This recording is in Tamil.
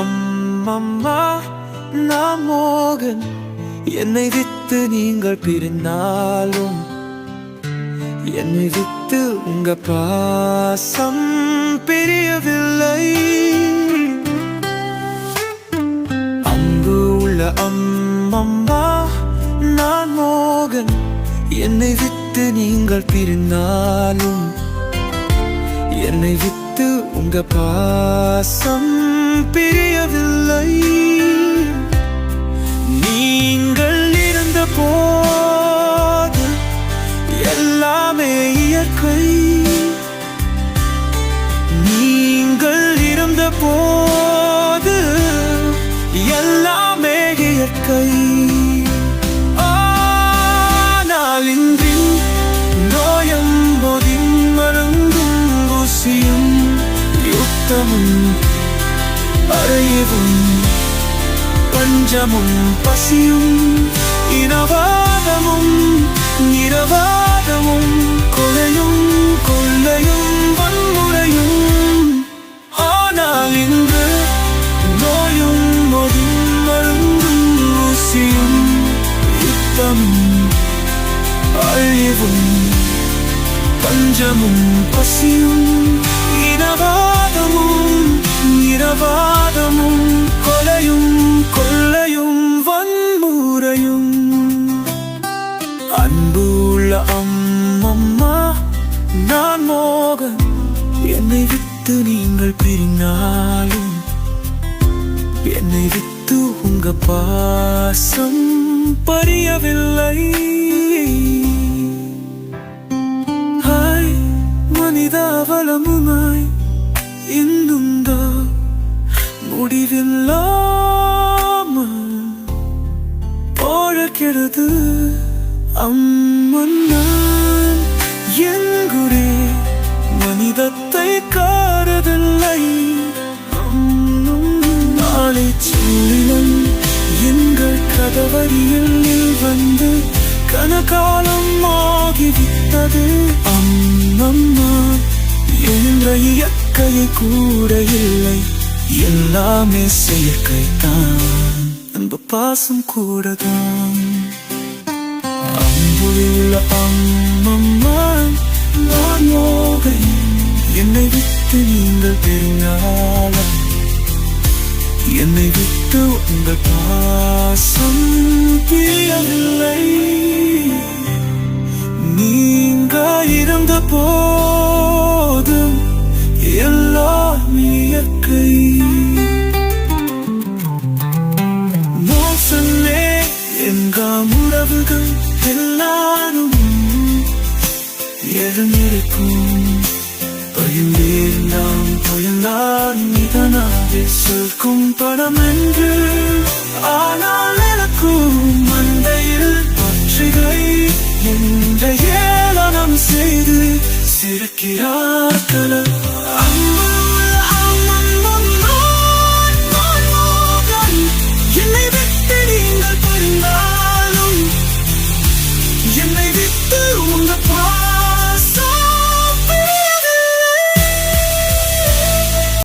அம்மம்மா நான் மோகன். என்னை வித்து நீங்கள் பிரிந்தாலும் என்னை வித்து உங்க பாசம் பிரியவில்லை. அம்பு உள்ள அம்மம்மா நான் மோகன். என்னை வித்து நீங்கள் பிரிந்தாலும் என்னை வித்து உங்க பாசம் பிரியவில்லை. நீங்கள் இருந்த போது எல்லாமே இயற்கை. நீங்கள் இருந்த போது எல்லாமே இயற்கை. நோயம் போதின் மருந்தும் ஊசியும் யுத்தமும் அறையவும் பஞ்சமும் பசியும் இனவாதமும் நிரவாதமும் கொலையும் கொள்ளையும் வன்முறையும் ஆனால் இன்று நோயும் மொதும் மருந்தும் ஊசியும் யுத்தம் அழிவும் பஞ்சமும் பசியும் இனவாதமும் நிரவாதமும் கொலையும் கொள்ளையும் வன்முறையும். அன்புள்ள அம்மம்மா நான் மோகன் என்னை வித்து நீங்கள் பிரிந்தாலும் என்னை வித்து உங்க பாசம் பரியவில்லை. மனிதாவலமுமாய் இந்த முடிவில்லாமல் போழக்கிறது அம்மன் எங்குரே மனிதத்தை காரதில்லை. நாளை சூரியன் எங்கள் கதவரியில் வந்து கனகாலம் ஆகிவிட்டது. அம்மம்மா என்ற இயற்கையை கூட இல்லை. எல்லாமே செயற்கைத்தான் அன்பு பாசம் கூட தான் அன்புள்ள அம்மம்மா நான் யோகை என்னை விட்டு நீங்கள் தெரிஞ்சாலும் என்னை விட்டு உங்கள் பாசம் பிரியவில்லை. நீங்க இருந்த போ இயற்கை. மோசமே எங்காம் உறவுகள் எல்லாரும் எழுந்திருக்கும். பயந்தேன் பயந்தான் இதனாலே சொல்கும் படம் என்று ஆனால் எனக்கும் மந்தையில் பற்றிகை என்ற ஏளனம் செய்து சிரிக்கிறார் கலர்.